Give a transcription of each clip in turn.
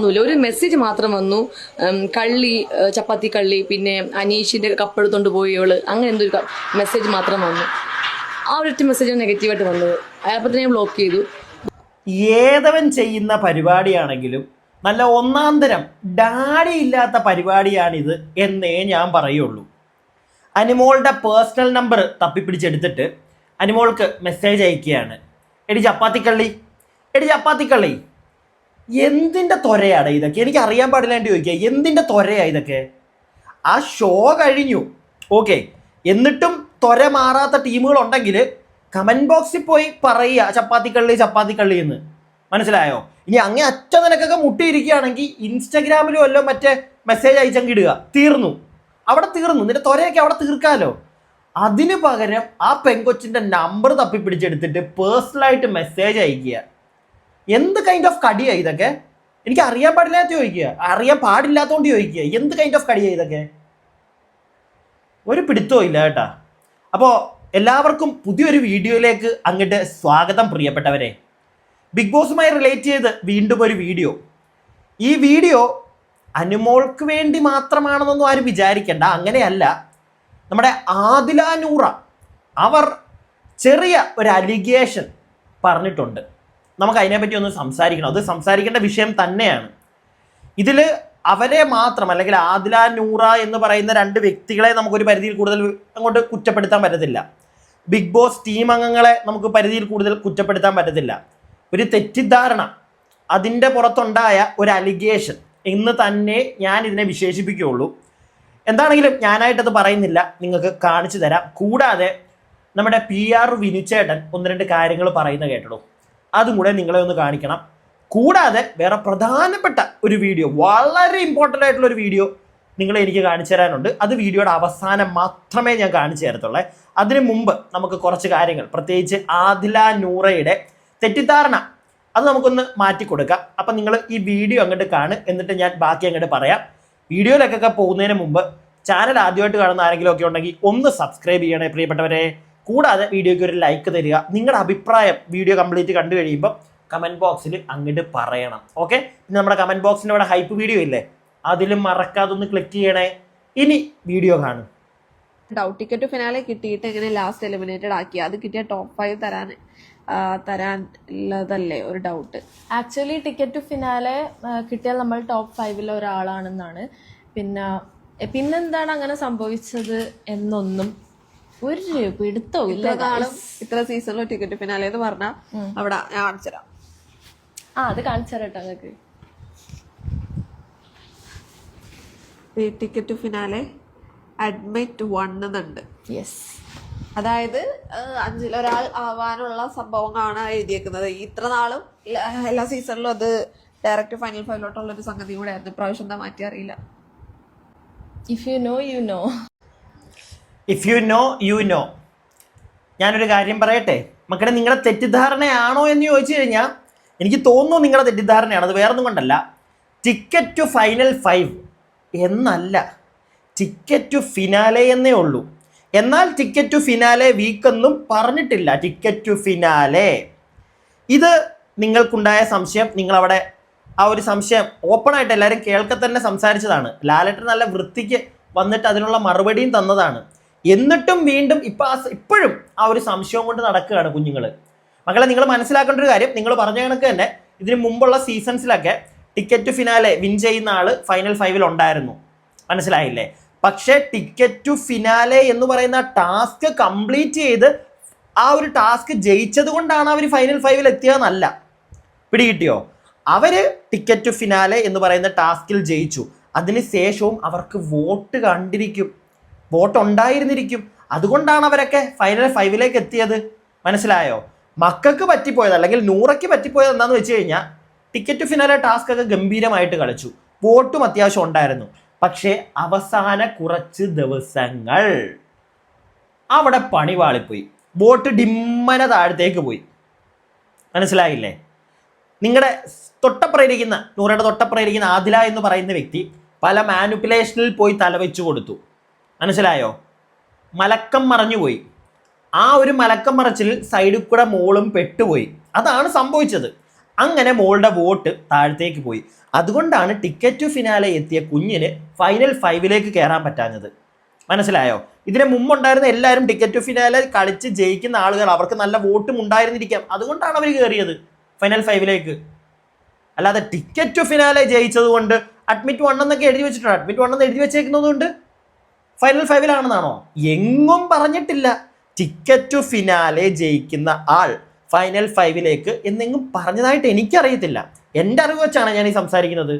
ഒന്നുമില്ല ഒരു മെസ്സേജ് മാത്രം വന്നു. കള്ളി ചപ്പാത്തി കള്ളി പിന്നെ അനീഷിന്റെ കപ്പെടുത്തോണ്ട് പോയി ഇവൾ. അങ്ങനെ എന്തൊരു മെസ്സേജ് മാത്രം വന്നു. ആ ഒരു മെസ്സേജ് നെഗറ്റീവായിട്ട് വന്നത്. അയാളപ്പോൾ തന്നെ ബ്ലോക്ക് ചെയ്തു. ഏതവൻ ചെയ്യുന്ന പരിപാടിയാണെങ്കിലും നല്ല ഒന്നാം തരം ഡാഡി ഇല്ലാത്ത പരിപാടിയാണിത് എന്നേ ഞാൻ പറയുള്ളൂ. അനിമോളുടെ പേഴ്സണൽ നമ്പർ തപ്പിപ്പിടിച്ചെടുത്തിട്ട് അനിമോൾക്ക് മെസ്സേജ് അയക്കുകയാണ്. എടി ചപ്പാത്തിക്കള്ളി എടി ചപ്പാത്തിക്കള്ളി എന്തിന്റെ തൊരയാണ് ഇതൊക്കെ? എനിക്ക് അറിയാൻ പാടില്ല പാടില്ലാണ്ട് ചോദിക്കുക എന്തിന്റെ തൊരയാ ഇതൊക്കെ? ആ ഷോ കഴിഞ്ഞു. ഓക്കെ എന്നിട്ടും തൊര മാറാത്ത ടീമുകൾ ടീമുകളുണ്ടെങ്കിൽ കമന്റ് ബോക്സിൽ പോയി പറയുക ചപ്പാത്തിക്കള്ളി ചപ്പാത്തിക്കള്ളി എന്ന്. മനസ്സിലായോ? ഇനി അങ്ങേ അറ്റ നിനക്കൊക്കെ മുട്ടിയിരിക്കുകയാണെങ്കിൽ ഇൻസ്റ്റഗ്രാമിലും അല്ലോ മറ്റേ മെസ്സേജ് അയച്ചെങ്കിൽ ഇടുക. തീർന്നു. അവിടെ തീർന്നു. നിന്റെ തൊരയൊക്കെ അവിടെ തീർക്കാമല്ലോ അതിന് പകരം ആ പെങ്കൊച്ചിന്റെ നമ്പർ തപ്പിപ്പിടിച്ചെടുത്തിട്ട് പേഴ്സണലായിട്ട് മെസ്സേജ് അയക്കുക എന്ത് കൈൻഡ് ഓഫ് കടിയാ ഇതൊക്കെ? എനിക്ക് അറിയാൻ പാടില്ലാത്ത ചോദിക്കുക. അറിയാൻ പാടില്ലാത്തതുകൊണ്ട് ചോദിക്കുക. എന്ത് കൈൻഡ് ഓഫ് കടിയാ ഇതൊക്കെ? ഒരു പിടുത്തവും ഇല്ല കേട്ടാ. അപ്പോൾ എല്ലാവർക്കും പുതിയൊരു വീഡിയോയിലേക്ക് അങ്ങോട്ട് സ്വാഗതം പ്രിയപ്പെട്ടവരെ. ബിഗ് ബോസുമായി റിലേറ്റ് ചെയ്ത് വീണ്ടും ഒരു വീഡിയോ. ഈ വീഡിയോ അനുമോൾക്ക് വേണ്ടി മാത്രമാണെന്നൊന്നും ആരും വിചാരിക്കണ്ട. അങ്ങനെയല്ല. നമ്മുടെ ആദില നൂറ അവർ ചെറിയ ഒരു അലിഗേഷൻ പറഞ്ഞിട്ടുണ്ട്. നമുക്ക് അതിനെപ്പറ്റി ഒന്ന് സംസാരിക്കണം. അത് സംസാരിക്കേണ്ട വിഷയം തന്നെയാണ്. ഇതിൽ അവരെ മാത്രം അല്ലെങ്കിൽ ആദില നൂറ എന്ന് പറയുന്ന രണ്ട് വ്യക്തികളെ നമുക്കൊരു പരിധിയിൽ കൂടുതൽ അങ്ങോട്ട് കുറ്റപ്പെടുത്താൻ പറ്റത്തില്ല. ബിഗ് ബോസ് ടീം അംഗങ്ങളെ നമുക്ക് പരിധിയിൽ കൂടുതൽ കുറ്റപ്പെടുത്താൻ പറ്റത്തില്ല. ഒരു തെറ്റിദ്ധാരണ. അതിന്റെ പുറത്തുണ്ടായ ഒരു അലിഗേഷൻ. എന്ന് തന്നെ ഞാൻ ഇതിനെ വിശേഷിപ്പിക്കുകയുള്ളൂ. എന്താണെങ്കിലും ഞാനായിട്ടത് പറയുന്നില്ല. നിങ്ങൾക്ക് കാണിച്ചു തരാം. കൂടാതെ നമ്മുടെ പി ആർ വിനുചേട്ടൻ ഒന്ന് രണ്ട് കാര്യങ്ങൾ പറയുന്ന കേട്ടോ അതും കൂടെ നിങ്ങളെ ഒന്ന് കാണിക്കണം. കൂടാതെ വേറെ പ്രധാനപ്പെട്ട ഒരു വീഡിയോ വളരെ ഇമ്പോർട്ടന്റ് ആയിട്ടുള്ള ഒരു വീഡിയോ നിങ്ങൾ എനിക്ക് കാണിച്ചു തരാനുണ്ട്. അത് വീഡിയോയുടെ അവസാനം മാത്രമേ ഞാൻ കാണിച്ചു തരത്തുള്ളൂ. അതിനു മുമ്പ് നമുക്ക് കുറച്ച് കാര്യങ്ങൾ. പ്രത്യേകിച്ച് ആദില നൂറയുടെ തെറ്റിദ്ധാരണ. അത് നമുക്കൊന്ന് മാറ്റി കൊടുക്കാം. അപ്പം നിങ്ങൾ ഈ വീഡിയോ അങ്ങോട്ട് കാണും. എന്നിട്ട് ഞാൻ ബാക്കി അങ്ങോട്ട് പറയാം. വീഡിയോയിലേക്കൊക്കെ പോകുന്നതിന് മുമ്പ് ചാനൽ ആദ്യമായിട്ട് കാണുന്ന ആരെങ്കിലും ഒക്കെ ഉണ്ടെങ്കിൽ ഒന്ന് സബ്സ്ക്രൈബ് ചെയ്യണേ പ്രിയപ്പെട്ടവരെ. കൂടാതെ വീഡിയോയ്ക്ക് ഒരു ലൈക്ക് തരിക. നിങ്ങളുടെ അഭിപ്രായം വീഡിയോ കംപ്ലീറ്റ് കണ്ടു കഴിയുമ്പോൾ കമന്റ് ബോക്സിൽ അങ്ങോട്ട് പറയണം. ഓക്കെ പിന്നെ നമ്മുടെ കമന്റ് ബോക്സിന്റെ അവിടെ ഹൈപ്പ് വീഡിയോ ഇല്ലേ? അതിലും മറക്കാതെ ഒന്ന് ക്ലിക്ക് ചെയ്യണേ. ഇനി വീഡിയോ കാണും. ഡൗട്ട് ടിക്കറ്റ് ഫിനാലെ കിട്ടിയിട്ട് എങ്ങനെ ലാസ്റ്റ് എലിമിനേറ്റഡ് ആക്കി? അത് കിട്ടിയ ടോപ്പ് ഫൈവ് തരാൻ തരാൻ ഉള്ളതല്ലേ ഒരു doubt actually ticket to finale കിട്ടിയാൽ നമ്മൾ ടോപ്പ് ഫൈവിലെ ഒരാളാണെന്നാണ്. പിന്നെ പിന്നെന്താണ് അങ്ങനെ സംഭവിച്ചത് എന്നൊന്നും ഒരു പിടുത്തവും ഇല്ല നാളും ഇത്ര സീസണിലും ടിക്കറ്റ് ഫിനാലെ എന്ന് പറഞ്ഞാൽ അവിടെ ഞാൻ കാണിച്ചുതരാം ആ അത് കാണിച്ചു കേട്ടോ നിങ്ങൾക്ക് ടിക്കറ്റ് ഫിനാലെ അഡ്മിറ്റ് വൺ എന്നുണ്ട് യെസ് അതായത് അഞ്ചിൽ ഒരാൾ ആവാനുള്ള സംഭവങ്ങളാണ് എഴുതിയേക്കുന്നത്. ഇത്ര നാളും എല്ലാ- എല്ലാ സീസണിലും അത് ഡയറക്റ്റ് ഫൈനൽ ഫൈവിലോട്ടുള്ള ഒരു സംഗതി കൂടെ ആയിരുന്നു. ഇപ്രാവശ്യം എന്താ മാറ്റി അറിയില്ല. If you know you know if you know you know ഞാനൊരു കാര്യം പറയട്ടെ? മക്കളെ നിങ്ങളുടെ തെറ്റിദ്ധാരണയാണോ എന്ന് ചോദിച്ചു കഴിഞ്ഞാൽ എനിക്ക് തോന്നുന്നു നിങ്ങളുടെ തെറ്റിദ്ധാരണയാണ്. അത് വേറൊന്നും കൊണ്ടല്ല. ടിക്കറ്റ് ടു ഫൈനൽ ഫൈവ് എന്നല്ല. ടിക്കറ്റ് ടു ഫിനാലെ എന്നേ ഉള്ളൂ. എന്നാൽ ടിക്കറ്റ് ടു ഫിനാലെ വീക്കെന്നും പറഞ്ഞിട്ടില്ല. ടിക്കറ്റ് ടു ഫിനാലെ ഇത് നിങ്ങൾക്കുണ്ടായ സംശയം നിങ്ങളവിടെ ആ ഒരു സംശയം ഓപ്പണായിട്ട് എല്ലാവരും കേൾക്കെ തന്നെ സംസാരിച്ചതാണ്. ലാലേട്ടൻ നല്ല വൃത്തിക്ക് വന്നിട്ട് അതിനുള്ള മറുപടിയും തന്നതാണ്. എന്നിട്ടും വീണ്ടും ഇപ്പം ഇപ്പോഴും ആ ഒരു സംശയം കൊണ്ട് നടക്കുകയാണ് കുഞ്ഞുങ്ങൾ മക്കളെ നിങ്ങൾ മനസ്സിലാക്കേണ്ട ഒരു കാര്യം നിങ്ങൾ പറഞ്ഞ കണക്ക് തന്നെ ഇതിന് മുമ്പുള്ള സീസൺസിലൊക്കെ ടിക്കറ്റ് ഫിനാലെ വിൻ ചെയ്യുന്ന ആൾ ഫൈനൽ ഫൈവിൽ ഉണ്ടായിരുന്നു. മനസ്സിലായില്ലേ? പക്ഷേ ടിക്കറ്റ് ടു ഫിനാലെ എന്ന് പറയുന്ന ടാസ്ക് കംപ്ലീറ്റ് ചെയ്ത് ആ ഒരു ടാസ്ക് ജയിച്ചത് കൊണ്ടാണ് അവർ ഫൈനൽ ഫൈവിൽ എത്തിയതെന്നല്ല. പിടികിട്ടിയോ? അവർ ടിക്കറ്റ് ടു ഫിനാലെ എന്ന് പറയുന്ന ടാസ്കിൽ ജയിച്ചു. അതിന് ശേഷവും അവർക്ക് വോട്ട് കണ്ടിരിക്കും. വോട്ട് ഉണ്ടായിരുന്നിരിക്കും. അതുകൊണ്ടാണ് അവരൊക്കെ ഫൈനൽ ഫൈവിലേക്ക് എത്തിയത്. മനസ്സിലായോ? മക്കൾക്ക് പറ്റിപ്പോയത് അല്ലെങ്കിൽ നൂറയ്ക്ക് പറ്റിപ്പോയത് എന്താണെന്ന് വെച്ച് കഴിഞ്ഞാൽ ടിക്കറ്റ് ഫിനാലെ ടാസ്ക് ഒക്കെ ഗംഭീരമായിട്ട് കളിച്ചു. വോട്ടും അത്യാവശ്യം ഉണ്ടായിരുന്നു. പക്ഷേ അവസാന കുറച്ച് ദിവസങ്ങൾ അവിടെ പണി വാളിപ്പോയി. വോട്ട് ഡിമ്മന താഴത്തേക്ക് പോയി. മനസ്സിലായില്ലേ? നിങ്ങളുടെ തൊട്ടപ്പുറയിരിക്കുന്ന നൂറയുടെ തൊട്ടപ്പുറയിരിക്കുന്ന ആദില എന്ന് പറയുന്ന വ്യക്തി പല മാനുപ്പുലേഷനിൽ പോയി തലവെച്ചു കൊടുത്തു. മനസ്സിലായോ? മലക്കം മറഞ്ഞുപോയി ആ ഒരു മലക്കം മറച്ചിൽ സൈഡിൽ കൂടെ മോളും പെട്ടുപോയി. അതാണ് സംഭവിച്ചത്. അങ്ങനെ മോളുടെ വോട്ട് താഴത്തേക്ക് പോയി. അതുകൊണ്ടാണ് ടിക്കറ്റ് ടു ഫിനാലെ എത്തിയ കുഞ്ഞിന് ഫൈനൽ ഫൈവിലേക്ക് കയറാൻ പറ്റാഞ്ഞത്. മനസ്സിലായോ? ഇതിന് മുമ്പുണ്ടായിരുന്ന എല്ലാവരും ടിക്കറ്റ് ടു ഫിനാലെ കളിച്ച് ജയിക്കുന്ന ആളുകൾ അവർക്ക് നല്ല വോട്ടും ഉണ്ടായിരുന്നിരിക്കാം. അതുകൊണ്ടാണ് അവർ കയറിയത് ഫൈനൽ ഫൈവിലേക്ക് അല്ലാതെ ടിക്കറ്റ് ടു ഫിനാലെ ജയിച്ചത് കൊണ്ട് അഡ്മിറ്റ് വൺ എന്നൊക്കെ എഴുതി വെച്ചിട്ടുണ്ട്. അഡ്മിറ്റ് വൺ എന്ന് എഴുതി വെച്ചേക്കുന്നത് കൊണ്ട് ഫൈനൽ ഫൈവിലാണെന്നാണോ എങ്ങും പറഞ്ഞിട്ടില്ല. ടിക്കറ്റ് ടു ഫിനാലെ ജയിക്കുന്ന ആൾ ഫൈനൽ ഫൈവിലേക്ക് എന്നെങ്ങും പറഞ്ഞതായിട്ട് എനിക്കറിയത്തില്ല. എന്റെ അറിവ് വെച്ചാണ് ഞാൻ ഈ സംസാരിക്കുന്നത്.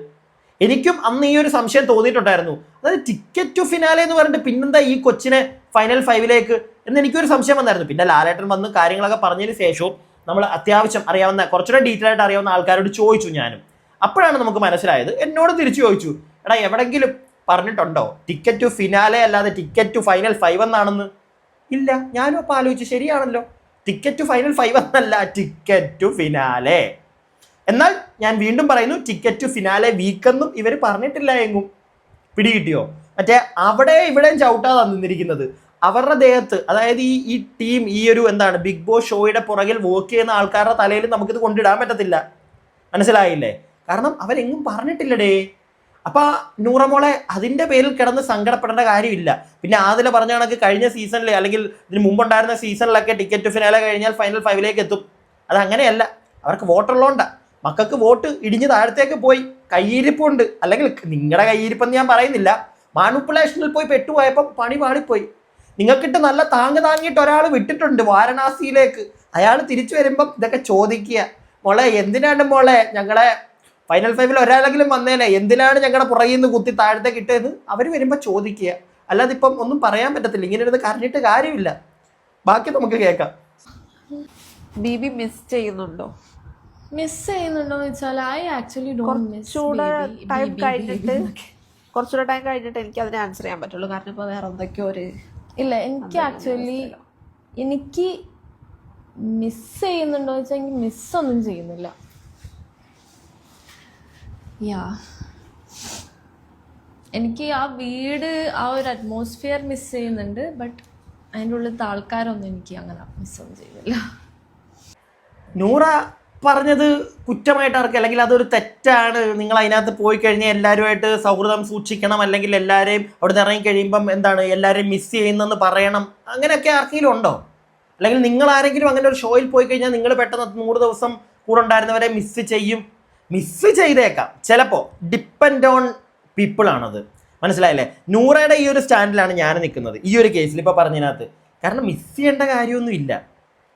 എനിക്കും അന്ന് ഈ ഒരു സംശയം തോന്നിയിട്ടുണ്ടായിരുന്നു. അതായത് ടിക്കറ്റ് ടു ഫിനാലെ എന്ന് പറഞ്ഞിട്ട് പിന്നെന്താ ഈ കൊച്ചിനെ ഫൈനൽ ഫൈവിലേക്ക് എന്ന് എനിക്കൊരു സംശയം വന്നായിരുന്നു. പിന്നെ ലാലേട്ടൻ വന്ന് കാര്യങ്ങളൊക്കെ പറഞ്ഞതിന് ശേഷവും നമ്മൾ അത്യാവശ്യം അറിയാവുന്ന കുറച്ചുകൂടെ ഡീറ്റെയിൽ ആയിട്ട് അറിയാവുന്ന ആൾക്കാരോട് ചോദിച്ചു ഞാനും. അപ്പോഴാണ് നമുക്ക് മനസ്സിലായത്. എന്നോട് തിരിച്ചു ചോദിച്ചു. എടാ എവിടെങ്കിലും പറഞ്ഞിട്ടുണ്ടോ? ടിക്കറ്റ് ടു ഫിനാലെ അല്ലാതെ ടിക്കറ്റ് ടു ഫൈനൽ ഫൈവ് എന്നാണെന്ന്? ഇല്ല ഞാനും അപ്പോൾ ആലോചിച്ചു ശരിയാണല്ലോ. ടിക്കറ്റ് ടു ഫൈനൽ ഫൈവ് എന്നല്ല ടിക്കറ്റ് ടു ഫിനാലെ എന്നാൽ ഞാൻ വീണ്ടും പറയുന്നു ടിക്കറ്റ് ടു ഫിനാലെ വീക്കെന്നും ഇവർ പറഞ്ഞിട്ടില്ല എങ്ങും. പിടികിട്ടിയോ? മറ്റേ അവിടെ ഇവിടെയും ചവിട്ടാ നിന്നിരിക്കുന്നത് അവരുടെ ദേഹത്ത് അതായത് ഈ ഈ ടീം ഈ ഒരു എന്താണ് ബിഗ് ബോസ് ഷോയുടെ പുറകിൽ വർക്ക് ചെയ്യുന്ന ആൾക്കാരുടെ തലയിൽ നമുക്കിത് കൊണ്ടിടാൻ പറ്റത്തില്ല. മനസ്സിലായില്ലേ? കാരണം അവരെങ്ങും പറഞ്ഞിട്ടില്ലടേ. അപ്പൊ നൂറമോളെ അതിന്റെ പേരിൽ കിടന്ന് സങ്കടപ്പെടേണ്ട കാര്യമില്ല. പിന്നെ ആദില പറഞ്ഞ കണക്ക് കഴിഞ്ഞ സീസണിൽ അല്ലെങ്കിൽ ഇതിന് മുമ്പുണ്ടായിരുന്ന സീസണിലൊക്കെ ടിക്കറ്റ് ഫിനാലെ കഴിഞ്ഞാൽ ഫൈനൽ ഫൈവിലേക്ക് എത്തും. അത് അങ്ങനെയല്ല. അവർക്ക് വോട്ടുള്ളതുകൊണ്ടാ മക്കൾക്ക് വോട്ട് ഇടിഞ്ഞ് താഴത്തേക്ക് പോയി. കയ്യിരിപ്പുണ്ട്. അല്ലെങ്കിൽ നിങ്ങളുടെ കയ്യിരിപ്പെന്ന് ഞാൻ പറയുന്നില്ല. മാനുപ്പുലേഷനിൽ പോയി പെട്ടുപോയപ്പോൾ പണി പാളിപ്പോയി നിങ്ങൾക്കിട്ട് നല്ല താങ്ങ് താങ്ങിയിട്ട് ഒരാൾ വിട്ടിട്ടുണ്ട് വാരണാസിയിലേക്ക്. അയാൾ തിരിച്ചു വരുമ്പം ഇതൊക്കെ ചോദിക്കുക. മോളെ എന്തിനാണ് മോളെ ഞങ്ങളെ ഫൈനൽ ഫൈവിൽ ഒരാളെങ്കിലും വന്നേനെ എന്തിനാണ് ഞങ്ങളുടെ പുറകിൽ നിന്ന് കുത്തി താഴത്തേക്ക് കിട്ടിയത് അവർ വരുമ്പോൾ ചോദിക്കുക. അല്ലാതെ ഇപ്പം ഒന്നും പറയാൻ പറ്റത്തില്ല. ഇങ്ങനെ ഇരുന്ന് കരഞ്ഞിട്ട് കാര്യമില്ല. ബാക്കി നമുക്ക് കേൾക്കാം. ബി ബി മിസ് ചെയ്യുന്നുണ്ടോ? മിസ് ചെയ്യുന്നുണ്ടോന്ന് വെച്ചാൽ ഐ ആക്ച്വലി ഡോണ്ട് മിസ് കുറച്ചുകൂടെ ടൈം കഴിഞ്ഞിട്ട് കുറച്ചുകൂടെ ടൈം കഴിഞ്ഞിട്ട് എനിക്ക് അതിനെ ആൻസർ ചെയ്യാൻ പറ്റുള്ളൂ. കാരണം ഇപ്പോൾ വേറെ എന്തൊക്കെയോ ഒരു ഇല്ല എനിക്ക് ആക്ച്വലി എനിക്ക് മിസ് ചെയ്യുന്നുണ്ടോ വെച്ചാൽ എനിക്ക് മിസ്സൊന്നും ചെയ്യുന്നില്ല. യാ എനിക്ക് ആ വീട് ആ ഒരു അറ്റ്മോസ്ഫിയർ മിസ് ചെയ്യുന്നുണ്ട് ബട്ട് അതിന്റെ ഉള്ളിലത്തെ ആൾക്കാരൊന്നും എനിക്ക് അങ്ങനെ മിസ്സൊന്നും ചെയ്യുന്നില്ല നൂറ പറഞ്ഞത് കുറ്റമായിട്ട് ആർക്ക് അല്ലെങ്കിൽ അതൊരു തെറ്റാണ്. നിങ്ങൾ അതിനകത്ത് പോയി കഴിഞ്ഞാൽ എല്ലാവരുമായിട്ട് സൗഹൃദം സൂക്ഷിക്കണം അല്ലെങ്കിൽ എല്ലാവരെയും അവിടെ നിന്ന് ഇറങ്ങി കഴിയുമ്പം എന്താണ് എല്ലാവരെയും മിസ് ചെയ്യുന്നെന്ന് പറയണം. അങ്ങനെയൊക്കെ ആർക്കെങ്കിലും ഉണ്ടോ? അല്ലെങ്കിൽ നിങ്ങൾ ആരെങ്കിലും അങ്ങനെ ഒരു ഷോയിൽ പോയി കഴിഞ്ഞാൽ നിങ്ങൾ പെട്ടെന്ന് നൂറ് ദിവസം കൂടെ ഉണ്ടായിരുന്നവരെ മിസ് ചെയ്യും. മിസ് ചെയ്തേക്കാം. ചിലപ്പോൾ ഡിപ്പെൻഡ് ഓൺ പീപ്പിൾ ആണത്. മനസ്സിലായില്ലേ? നൂറയുടെ ഈ ഒരു സ്റ്റാൻഡിലാണ് ഞാൻ നിൽക്കുന്നത്. ഈ ഒരു കേസിൽ ഇപ്പോൾ പറഞ്ഞതിനകത്ത്. കാരണം മിസ് ചെയ്യേണ്ട കാര്യമൊന്നും ഇല്ല.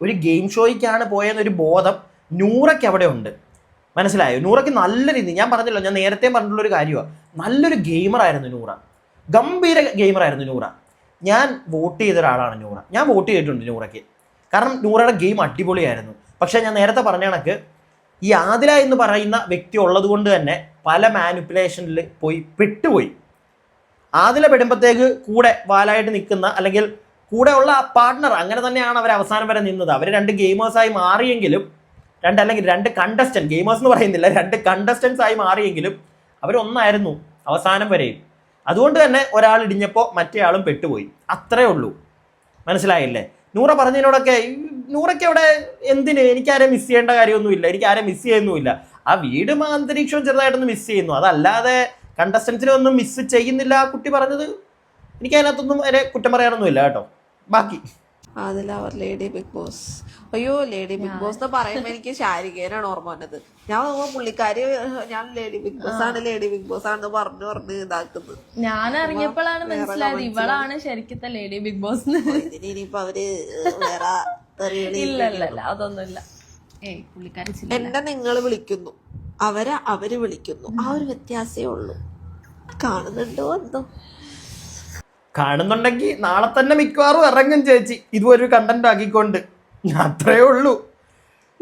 ഒരു ഗെയിം ഷോയ്ക്കാണ് പോയെന്നൊരു ബോധം നൂറയ്ക്ക് അവിടെ ഉണ്ട്. മനസ്സിലായോ? നൂറയ്ക്ക് നല്ല രീതി. ഞാൻ പറഞ്ഞല്ലോ ഞാൻ നേരത്തെ പറഞ്ഞിട്ടുള്ള ഒരു കാര്യമാണ് നല്ലൊരു ഗെയിമറായിരുന്നു നൂറ. ഗംഭീര ഗെയിമറായിരുന്നു നൂറ. ഞാൻ വോട്ട് ചെയ്ത ഒരാളാണ് നൂറ. ഞാൻ വോട്ട് ചെയ്തിട്ടുണ്ട് നൂറയ്ക്ക്. കാരണം നൂറയുടെ ഗെയിം അടിപൊളിയായിരുന്നു. പക്ഷേ ഞാൻ നേരത്തെ പറഞ്ഞ കണക്ക് ഈ ആദില എന്ന് പറയുന്ന വ്യക്തി ഉള്ളത് കൊണ്ട് തന്നെ പല മാനിപ്പുലേഷനിൽ പോയി പെട്ടുപോയി. ആദില പെടുമ്പോഴത്തേക്ക് കൂടെ വാലായിട്ട് നിൽക്കുന്ന അല്ലെങ്കിൽ കൂടെ ഉള്ള പാർട്ട്ണർ അങ്ങനെ തന്നെയാണ് അവർ അവസാനം വരെ നിന്നത്. അവർ രണ്ട് ഗെയിമേഴ്സായി മാറിയെങ്കിലും രണ്ട് അല്ലെങ്കിൽ രണ്ട് കണ്ടസ്റ്റന്റ് ഗെയിമേഴ്സ് എന്ന് പറയുന്നില്ല രണ്ട് കണ്ടസ്റ്റൻസ് ആയി മാറിയെങ്കിലും അവരൊന്നായിരുന്നു അവസാനം വരെയും. അതുകൊണ്ട് തന്നെ ഒരാൾ ഇടിഞ്ഞപ്പോൾ മറ്റേ ആളും പെട്ടുപോയി. അത്രേ ഉള്ളൂ. മനസ്സിലായില്ലേ? നൂറ പറഞ്ഞതിനോടൊക്കെ നൂറൊക്കെ അവിടെ എന്തിന്? എനിക്കാരെ മിസ് ചെയ്യേണ്ട കാര്യമൊന്നുമില്ല. എനിക്ക് ആരെ മിസ് ചെയ്യുന്നുമില്ല. ആ വീടും അന്തരീക്ഷവും ചെറുതായിട്ടൊന്ന് മിസ് ചെയ്യുന്നു. അതല്ലാതെ കണ്ടസ്റ്റൻസിനൊന്നും മിസ് ചെയ്യുന്നില്ല കുട്ടി പറഞ്ഞത്. എനിക്ക് അതിനകത്തൊന്നും അതിനെ കുറ്റം പറയാനൊന്നുമില്ല കേട്ടോ. ബാക്കി. അതിൽ അവർ ലേഡി ബിഗ് ബോസ് അയ്യോ ലേഡി ബിഗ് ബോസ് എന്ന് പറയുമ്പോ എനിക്ക് ശാരികേനാണ് ഓർമ്മ വന്നത്. ഞാൻ നോക്കുമ്പോ പുള്ളിക്കാരി ഞാൻ ലേഡി ബിഗ് ബോസ് ആണ് ലേഡി ബിഗ് ബോസ് ആണെന്ന് പറഞ്ഞു പറഞ്ഞ് ഇതാക്കുന്നത്. ഞാൻ അറിഞ്ഞപ്പോഴാണ് മനസ്സിലായത് ഇവളാണ് ശരിക്കത്തെ ലേഡി ബിഗ് ബോസ് ഇനിയിപ്പൊ അവർ വേറെ അതൊന്നുമില്ല. ഏയ് പുള്ളിക്കാരി ചില്ല. എന്നെ നിങ്ങൾ വിളിക്കുന്നു. അവരെ അവർ വിളിക്കുന്നു. ആ ഒരു വ്യത്യാസമേ ഉള്ളൂ. കാണുന്നുണ്ടോ എന്തോ? കാണുന്നുണ്ടെങ്കിൽ നാളെ തന്നെ മിക്കവാറും ഇറങ്ങും ചേച്ചി. ഇതുവരെ കണ്ടന്റ് ആക്കിക്കൊണ്ട്. അത്രേ ഉള്ളൂ.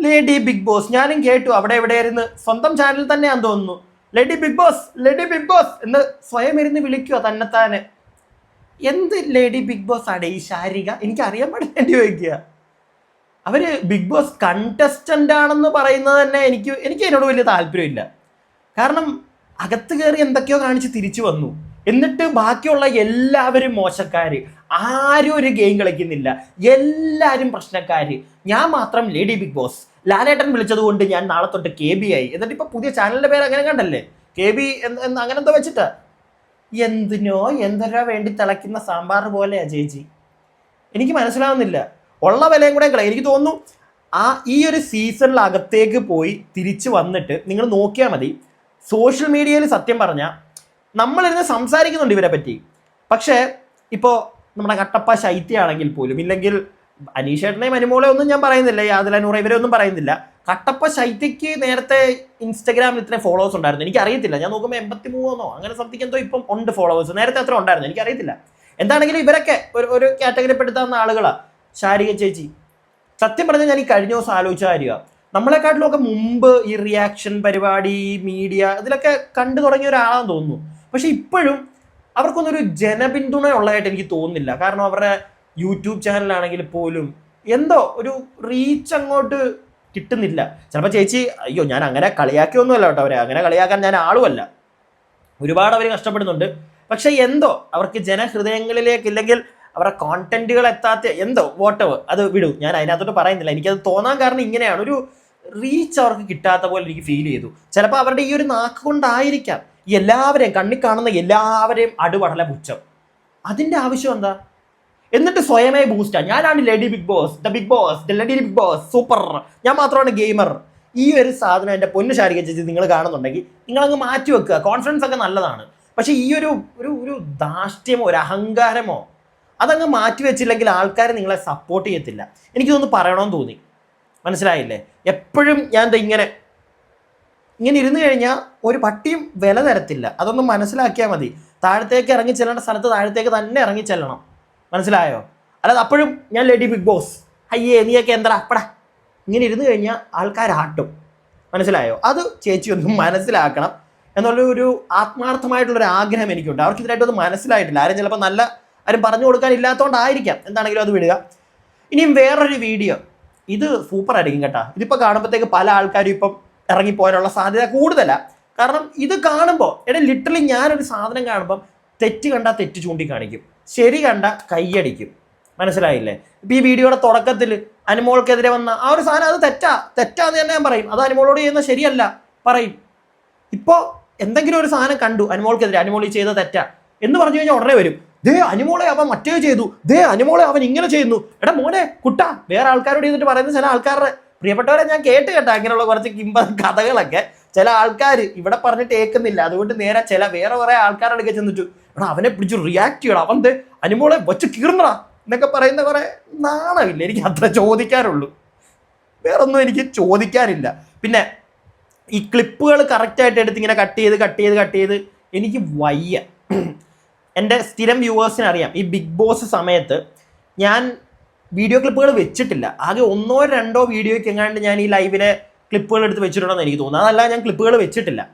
ലേഡി ബിഗ് ബോസ് ഞാനും കേട്ടു. അവിടെ എവിടെ ഇരുന്ന് സ്വന്തം ചാനൽ തന്നെയാന്ന് തോന്നുന്നു. Lady big boss lady big boss എന്ന് സ്വയം ഇരുന്ന് വിളിക്കുക തന്നെത്താനെ. എന്ത് ലേഡി ബിഗ് ബോസ് ആണ് ഈ ശാരിക? എനിക്ക് അറിയാൻ പാടില്ലേണ്ടി ചോദിക്കുക. അവർ ബിഗ് ബോസ് കണ്ടസ്റ്റന്റ് ആണെന്ന് പറയുന്നത് തന്നെ എനിക്ക് എനിക്ക് അതിനോട് വലിയ താല്പര്യമില്ല. കാരണം അകത്ത് കയറി എന്തൊക്കെയോ കാണിച്ച് തിരിച്ചു വന്നു. എന്നിട്ട് ബാക്കിയുള്ള എല്ലാവരും മോശക്കാര്. ആരും ഒരു ഗെയിം കളിക്കുന്നില്ല. എല്ലാവരും പ്രശ്നക്കാര്. ഞാൻ മാത്രം ലേഡി ബിഗ് ബോസ് ലാലേട്ടൻ വിളിച്ചത് കൊണ്ട് ഞാൻ നാളെ തൊട്ട് കെ ബി ആയി. എന്നിട്ട് ഇപ്പൊ പുതിയ ചാനലിന്റെ പേര് അങ്ങനെ കണ്ടല്ലേ? കെ ബി എന്ന് അങ്ങനെ എന്തോ വെച്ചിട്ട്? എന്തിനോ എന്തരോ വേണ്ടി തിളയ്ക്കുന്ന സാമ്പാർ പോലെയാ ചേച്ചി എനിക്ക് മനസ്സിലാവുന്നില്ല. ഉള്ള വിലയും കൂടെ കളയും. എനിക്ക് തോന്നുന്നു ആ ഈ ഒരു സീസണിൽ അകത്തേക്ക് പോയി തിരിച്ചു വന്നിട്ട് നിങ്ങൾ നോക്കിയാൽ മതി. സോഷ്യൽ മീഡിയയിൽ സത്യം പറഞ്ഞാൽ നമ്മളിരുന്ന് സംസാരിക്കുന്നുണ്ട് ഇവരെ പറ്റി. പക്ഷേ ഇപ്പോൾ നമ്മുടെ കട്ടപ്പ ശൈത്യാണെങ്കിൽ പോലും ഇല്ലെങ്കിൽ അനീഷേട്ടനെയും അനുമോളെ ഒന്നും ഞാൻ പറയുന്നില്ല യാതിലനൂറ ഇവരെ ഒന്നും പറയുന്നില്ല. കട്ടപ്പ ശൈത്യക്ക് നേരത്തെ ഇൻസ്റ്റാഗ്രാമിൽ ഇത്രയും ഫോളോവേഴ്സ് ഉണ്ടായിരുന്നു. എനിക്ക് അറിയത്തില്ല ഞാൻ നോക്കുമ്പോൾ എൺപത്തി മൂന്നോ അങ്ങനെ സംതിങ് എന്തോ ഇപ്പം ഉണ്ട് ഫോളോവേഴ്സ്. നേരത്തെ അത്ര ഉണ്ടായിരുന്നു. എനിക്ക് അറിയത്തില്ല എന്താണെങ്കിലും ഇവരൊക്കെ ഒരു ഒരു കാറ്റഗറിപ്പെടുത്താവുന്ന ആളുകളാണ് ശാരിക ചേച്ചി. സത്യം പറഞ്ഞാൽ ഞാൻ ഈ കഴിഞ്ഞ ദിവസം ആലോചിച്ച കാര്യമാണ് നമ്മളെക്കാട്ടിലൊക്കെ മുമ്പ് ഈ റിയാക്ഷൻ പരിപാടി മീഡിയ ഇതിലൊക്കെ കണ്ടു തുടങ്ങിയ ഒരാളാണെന്ന് തോന്നുന്നു. പക്ഷെ ഇപ്പോഴും അവർക്കൊന്നൊരു ജനപിന്തുണ ഉള്ളതായിട്ട് എനിക്ക് തോന്നുന്നില്ല. കാരണം അവരുടെ യൂട്യൂബ് ചാനലാണെങ്കിൽ പോലും എന്തോ ഒരു റീച്ച് അങ്ങോട്ട് കിട്ടുന്നില്ല. ചിലപ്പോൾ ചേച്ചി അയ്യോ ഞാൻ അങ്ങനെ കളിയാക്കിയൊന്നുമല്ല കേട്ടോ അവരെ. അങ്ങനെ കളിയാക്കാൻ ഞാൻ ആളുമല്ല. ഒരുപാട് അവർ കഷ്ടപ്പെടുന്നുണ്ട്. പക്ഷെ എന്തോ അവർക്ക് ജനഹൃദയങ്ങളിലേക്ക് ഇല്ലെങ്കിൽ അവരുടെ കോണ്ടന്റുകൾ എത്താത്ത എന്തോ വോട്ടവ് അത് വിടൂ. ഞാൻ അതിനകത്തോട്ട് പറയുന്നില്ല. എനിക്കത് തോന്നാൻ കാരണം ഇങ്ങനെയാണ്. ഒരു റീച്ച് അവർക്ക് കിട്ടാത്ത പോലെ എനിക്ക് ഫീൽ ചെയ്തു. ചിലപ്പോൾ അവരുടെ ഈ ഒരു നാക്ക് കൊണ്ടായിരിക്കാം. എല്ലാവരെയും കണ്ണി കാണുന്ന എല്ലാവരെയും അടുപടല പുച്ഛം അതിന്റെ ആവശ്യം എന്താ? എന്നിട്ട് സ്വയമേ ബൂസ്റ്റാണ് ഞാനാണ് lady big boss the big boss the lady big boss super ഞാൻ മാത്രമാണ് ഗെയിമർ ഈ ഒരു സാധനം എന്റെ പൊന്നു ശാരിക ചേച്ചി നിങ്ങൾ കാണുന്നുണ്ടെങ്കിൽ നിങ്ങളങ്ങ് മാറ്റി വെക്കുക. കോൺഫിഡൻസ് ഒക്കെ നല്ലതാണ്. പക്ഷേ ഈ ഒരു ഒരു ഒരു ധാഷ്ട്യമോ ഒരു അഹങ്കാരമോ അതങ്ങ് മാറ്റി വെച്ചില്ലെങ്കിൽ ആൾക്കാർ നിങ്ങളെ സപ്പോർട്ട് ചെയ്യത്തില്ല. എനിക്കിതൊന്ന് പറയണമെന്ന് തോന്നി. മനസ്സിലായില്ലേ? എപ്പോഴും ഞാൻ ഇങ്ങനെ ഇങ്ങനെ ഇരുന്ന് കഴിഞ്ഞാൽ ഒരു പട്ടിയും വില തരത്തില്ല. അതൊന്നും മനസ്സിലാക്കിയാൽ മതി. താഴത്തേക്ക് ഇറങ്ങി ചെല്ലേണ്ട സ്ഥലത്ത് താഴത്തേക്ക് തന്നെ ഇറങ്ങി ചെല്ലണം. മനസ്സിലായോ? അല്ലാതെ അപ്പോഴും ഞാൻ ലേഡി ബിഗ് ബോസ് അയ്യേ നീയൊക്കെ എന്താ അപ്പടാ ഇങ്ങനെ ഇരുന്ന് കഴിഞ്ഞാൽ ആൾക്കാർ ആട്ടും മനസ്സിലായോ? അത് ചേച്ചി ഒന്നും മനസ്സിലാക്കണം എന്നുള്ള ഒരു ആത്മാർത്ഥമായിട്ടുള്ളൊരു ആഗ്രഹം എനിക്കുണ്ട്. അവർക്ക് ഇതിനായിട്ടൊന്നും മനസ്സിലായിട്ടില്ല. ആരും ചിലപ്പോൾ നല്ല ആരും പറഞ്ഞു കൊടുക്കാൻ ഇല്ലാത്തതുകൊണ്ടായിരിക്കാം എന്താണെങ്കിലും അത് വിടുക. ഇനിയും വേറൊരു വീഡിയോ. ഇത് സൂപ്പർ ആയിരിക്കും കേട്ടോ. ഇതിപ്പോൾ കാണുമ്പോഴത്തേക്ക് പല ആൾക്കാരും ഇപ്പം ഇറങ്ങിപ്പോകാനുള്ള സാധ്യത കൂടുതലാണ് കാരണം ഇത് കാണുമ്പോൾ എടാ ലിറ്ററലി ഞാനൊരു സാധനം കാണുമ്പം തെറ്റ് കണ്ടാൽ തെറ്റ് ചൂണ്ടിക്കാണിക്കും. ശരി കണ്ട കൈയടിക്കും മനസ്സിലായില്ലേ? ഇപ്പം ഈ വീഡിയോയുടെ തുടക്കത്തിൽ അനുമോൾക്കെതിരെ വന്ന ആ ഒരു സാധനം അത് തെറ്റാ. തെറ്റാന്ന് തന്നെ ഞാൻ പറയും. അത് അനുമോളോട് ചെയ്യുന്ന ശരിയല്ല. പറയും. ഇപ്പോൾ എന്തെങ്കിലും ഒരു സാധനം കണ്ടു അനുമോൾക്കെതിരെ അനുമോൾ ചെയ്ത തെറ്റാ എന്ന് പറഞ്ഞു കഴിഞ്ഞാൽ ഉടനെ വരും. ദേ അനുമോളെ അവൻ മറ്റേ ചെയ്തു. ദേ അനുമോളെ അവൻ ഇങ്ങനെ ചെയ്യുന്നു. എടാ മോനെ കുട്ടാ വേറെ ആൾക്കാരോട് ചെയ്തിട്ട് പറയുന്ന ചില ആൾക്കാരുടെ പ്രിയപ്പെട്ടവരെ ഞാൻ കേട്ട് കേട്ടാ. അങ്ങനെയുള്ള കുറച്ച് കിമ്പ കഥകളൊക്കെ. ചില ആൾക്കാർ ഇവിടെ പറഞ്ഞിട്ട് ഏക്കുന്നില്ല. അതുകൊണ്ട് നേരെ ചില വേറെ കുറെ ആൾക്കാരോടൊക്കെ ചെന്നിട്ട് എടാ അവനെ പിടിച്ച് റിയാക്ട് ചെയ്യണം അവൻ അനുമോളെ വെച്ച് കീർന്നടാ എന്നൊക്കെ പറയുന്ന കുറെ നാണമില്ല. എനിക്ക് അത്ര ചോദിക്കാറുള്ളൂ. വേറൊന്നും എനിക്ക് ചോദിക്കാനില്ല പിന്നെ ഈ ക്ലിപ്പുകൾ കറക്റ്റായിട്ട് എടുത്ത് ഇങ്ങനെ കട്ട് ചെയ്ത് കട്ട് ചെയ്ത് കട്ട് ചെയ്ത് എനിക്ക് വയ്യ. എന്റെ സ്ഥിരം വ്യൂവേഴ്സിന് അറിയാം ഈ ബിഗ് ബോസ് സമയത്ത് ഞാൻ വീഡിയോ ക്ലിപ്പുകൾ വെച്ചിട്ടില്ല. ആകെ ഒന്നോ രണ്ടോ വീഡിയോയ്ക്ക് എങ്ങാണ്ട് ഞാൻ ഈ ലൈവിലെ ക്ലിപ്പുകൾ എടുത്ത് വെച്ചിട്ടുണ്ടെന്ന് എനിക്ക് തോന്നുന്നു. അതല്ല ഞാൻ ക്ലിപ്പുകൾ വെച്ചിട്ടില്ല.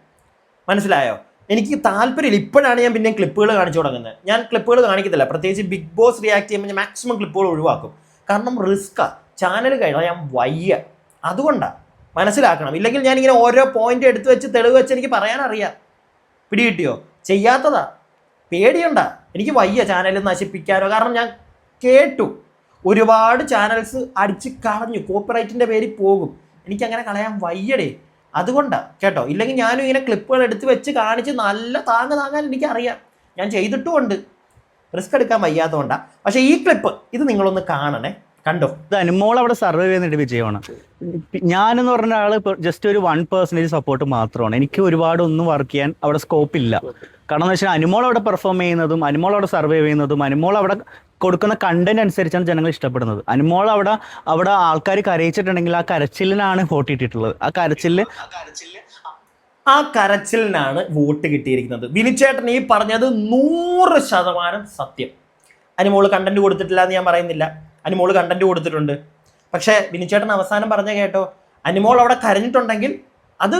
മനസ്സിലായോ? എനിക്ക് താല്പര്യമില്ല. ഇപ്പോഴാണ് ഞാൻ പിന്നെ ക്ലിപ്പുകൾ കാണിച്ചു തുടങ്ങുന്നത്. ഞാൻ ക്ലിപ്പുകൾ കാണിക്കത്തില്ല. പ്രത്യേകിച്ച് ബിഗ് ബോസ് റിയാക്ട് ചെയ്യുമ്പോൾ ഞാൻ മാക്സിമം ക്ലിപ്പുകൾ ഒഴിവാക്കും. കാരണം റിസ്ക്കാണ് ചാനൽ കഴിഞ്ഞാൽ ഞാൻ വയ്യ. അതുകൊണ്ടാണ് മനസ്സിലാക്കണം. ഇല്ലെങ്കിൽ ഞാൻ ഇങ്ങനെ ഓരോ പോയിന്റ് എടുത്തു വെച്ച് തെളിവ് വെച്ച് എനിക്ക് പറയാൻ അറിയാം. പിടികിട്ടിയോ? ചെയ്യാത്തതാ. പേടിയുണ്ട. എനിക്ക് വയ്യ ചാനൽ നശിപ്പിക്കാനോ. കാരണം ഞാൻ കേട്ടു. ഒരുപാട് ചാനൽസ് അടിച്ച് കളഞ്ഞു. കോപ്പറേറ്റിന്റെ പേരിൽ പോകും. എനിക്ക് അങ്ങനെ കളയാൻ വയ്യടേ. അതുകൊണ്ടാണ് കേട്ടോ? ഇല്ലെങ്കിൽ ഞാനും ഇങ്ങനെ ക്ലിപ്പുകൾ എടുത്ത് വെച്ച് കാണിച്ച് നല്ല താങ്ങ് താങ്ങാൻ എനിക്കറിയാം. ഞാൻ ചെയ്തിട്ടുമുണ്ട്. റിസ്ക് എടുക്കാൻ വയ്യാത്തതുകൊണ്ടാണ് പക്ഷേ ഈ ക്ലിപ്പ് ഇത് നിങ്ങളൊന്ന് കാണണേ. കണ്ടോ? ഇത് അനുമോൾ അവിടെ സർവൈവ് ചെയ്യുന്നുണ്ട് വിജയമാണ്. ഞാനെന്ന് പറഞ്ഞ ആൾ ജസ്റ്റ് ഒരു വൺ പേഴ്സന്റേജ് സപ്പോർട്ട് മാത്രമാണ്. എനിക്ക് ഒരുപാട് ഒന്നും വർക്ക് ചെയ്യാൻ അവിടെ സ്കോപ്പ് ഇല്ല. കാരണം എന്ന് വെച്ചാൽ അനുമോൾ അവിടെ പെർഫോം ചെയ്യുന്നതും അനുമോൾ അവിടെ സർവേ ചെയ്യുന്നതും അനുമോൾ അവിടെ കൊടുക്കുന്ന കണ്ടന്റ് അനുസരിച്ചാണ് ജനങ്ങൾ ഇഷ്ടപ്പെടുന്നത്. അനുമോൾ അവിടെ അവിടെ ആൾക്കാർ കരയിച്ചിട്ടുണ്ടെങ്കിൽ ആ കരച്ചിലിനാണ് വോട്ട് കിട്ടിയിട്ടുള്ളത്. ആ കരച്ചിൽ ആ കരച്ചിലിനാണ് വോട്ട് കിട്ടിയിരിക്കുന്നത്. വിനിച്ചേട്ടൻ ഈ പറഞ്ഞത് നൂറ് ശതമാനം സത്യം. അനുമോൾ കണ്ടന്റ് കൊടുത്തിട്ടില്ല എന്ന് ഞാൻ പറയുന്നില്ല. അനുമോൾ കണ്ടന്റ് കൊടുത്തിട്ടുണ്ട്. പക്ഷേ വിനിച്ചേട്ടൻ അവസാനം പറഞ്ഞ കേട്ടോ അനുമോൾ അവിടെ കരഞ്ഞിട്ടുണ്ടെങ്കിൽ അത്